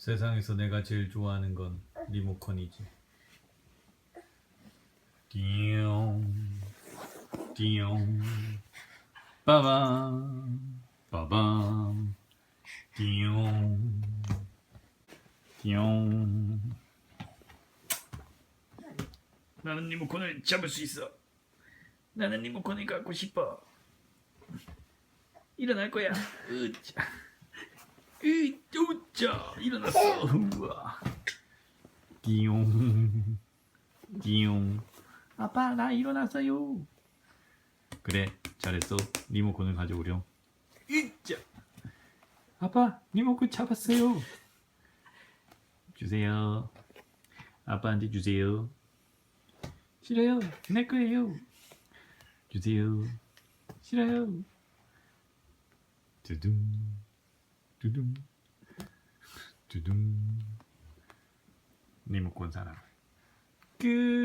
세상에서 내가 제일 좋아하는 건 리모컨이지. 띠용, 띠용, 빠밤, 빠밤, 띠용, 띠용. 나는 리모컨을 잡을 수 있어. 나는 리모컨을 갖고 싶어. 일어날 거야. 으짜. 으짜. 일어났어. 우와. 띠용. 띠용. 아빠 나 일어났어요. 그래 잘했어. 리모컨을 가져오렴. 으짜. 아빠 리모컨 잡았어요. 주세요. 아빠한테 주세요. 싫어요. 내 거예요. 주세요. 싫어요. 두둥, 두둥, 두둥. 리모컨 사랑. 끝.